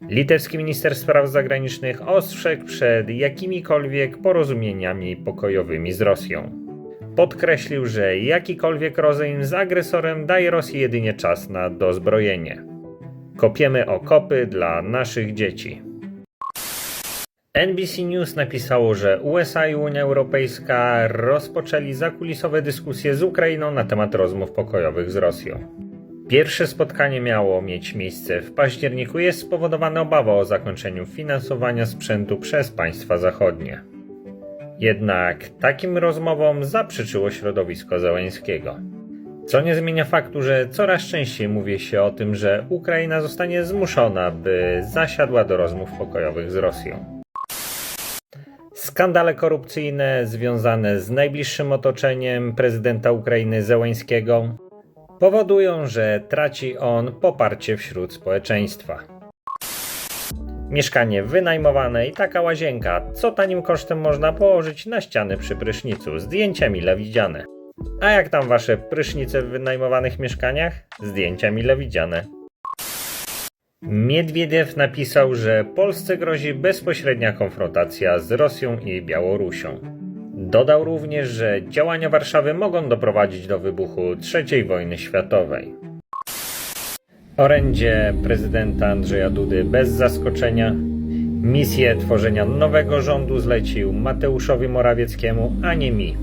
Litewski minister spraw zagranicznych ostrzegł przed jakimikolwiek porozumieniami pokojowymi z Rosją. Podkreślił, że jakikolwiek rozejm z agresorem daje Rosji jedynie czas na dozbrojenie. Kopiemy okopy dla naszych dzieci. NBC News napisało, że USA i Unia Europejska rozpoczęli zakulisowe dyskusje z Ukrainą na temat rozmów pokojowych z Rosją. Pierwsze spotkanie miało mieć miejsce w październiku. Jest spowodowane obawą o zakończeniu finansowania sprzętu przez państwa zachodnie. Jednak takim rozmowom zaprzeczyło środowisko Zeleńskiego. Co nie zmienia faktu, że coraz częściej mówi się o tym, że Ukraina zostanie zmuszona, by zasiadła do rozmów pokojowych z Rosją. Skandale korupcyjne związane z najbliższym otoczeniem prezydenta Ukrainy Zełańskiego powodują, że traci on poparcie wśród społeczeństwa. Mieszkanie wynajmowane i taka łazienka, co tanim kosztem można położyć na ściany przy prysznicu, zdjęcia mile widziane. A jak tam wasze prysznice w wynajmowanych mieszkaniach? Zdjęcia mile widziane. Miedwiediew napisał, że Polsce grozi bezpośrednia konfrontacja z Rosją i Białorusią. Dodał również, że działania Warszawy mogą doprowadzić do wybuchu III wojny światowej. Orędzie prezydenta Andrzeja Dudy bez zaskoczenia. Misję tworzenia nowego rządu zlecił Mateuszowi Morawieckiemu, a nie mi.